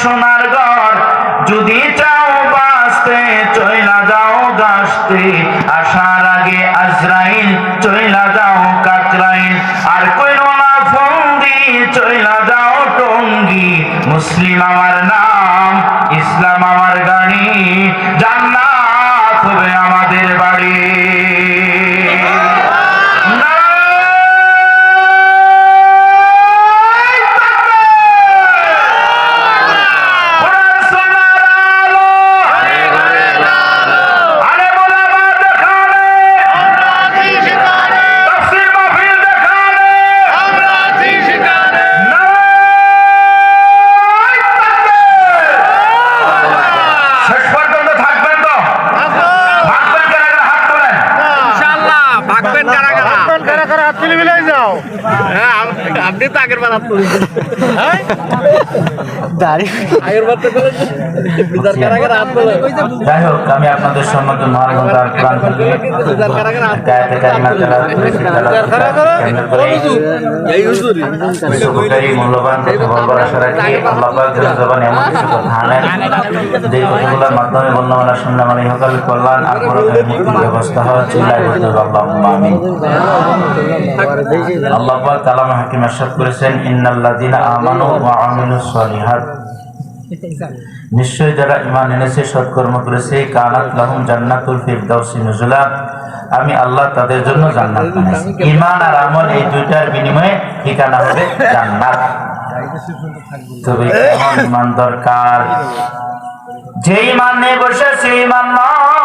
সোনার যদি চাও বাঁচতে যাও গাছতে আসার আগে আজরাইল, চইলা যাও কাকরাইল আর কইল না ফন্দি চইলা যাও টঙ্গি। মুসলিম আমার নাম, ইসলাম আমার গাড়ি আপনি তো আগের বার আপনি আগের বার তো তোলে যাই হোক আমি আপনাদের সম্মুখে মহানগর এই মূল্যবান আল্লাহ পাক এমন কিছু কথা আনেন যে কথাগুলোর মাধ্যমে বর্ণমালা শুনলাম মানে ইহকাল কল্যাণ আর ব্যবস্থা হয়। বলতে আল্লাহ। আল্লাহ কালাম হাকিম এরশাদ করেছেন, ইন্নাল্লাযিনা আমানু ওয়া আমিলুস সলিহাত। নিশ্চয় যারা ঈমান এনেছে, সৎকর্ম করেছে, কানাত লাহুম জান্নাতুল ফিরদাউসি নুজুলা। আমি আল্লাহ তাদের জন্য জান্নাত বানিয়েছি ঈমান আর আমল এই দুইটার বিনিময়ে ঠিকানা হবে জান্নাত। তবে ঈমান দরকার। যে বসে সেই ঈমান নয়।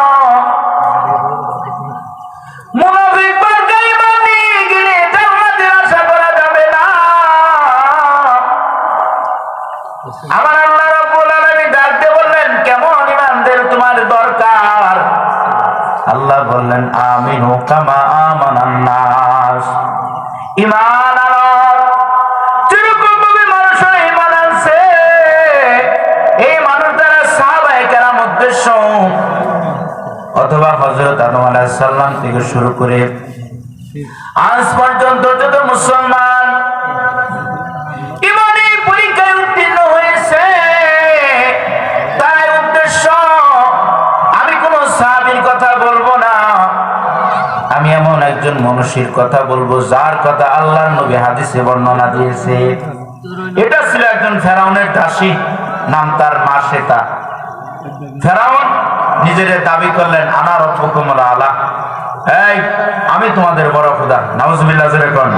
আমিনু কামা আমানান নাস। ঈমান এই উদ্দেশ্য। অথবা হযরত আদম আলাইহিস থেকে শুরু করে আজ পর্যন্ত যত মুসলমান একজন মনুষ্যের কথা বলব, যার কথা আল্লাহ নবী হাদিসে বর্ণনা দিয়েছে। এটা ছিল একজন ফেরাউনের দাসী, নাম তার মা শ্বেতা। ফেরাউন নিজের দাবি করলেন আনা রব্বুকুমুল আলা। এই, আমি তোমাদের বড় খোদা, নাউজুবিল্লাহ, জোরে কোন।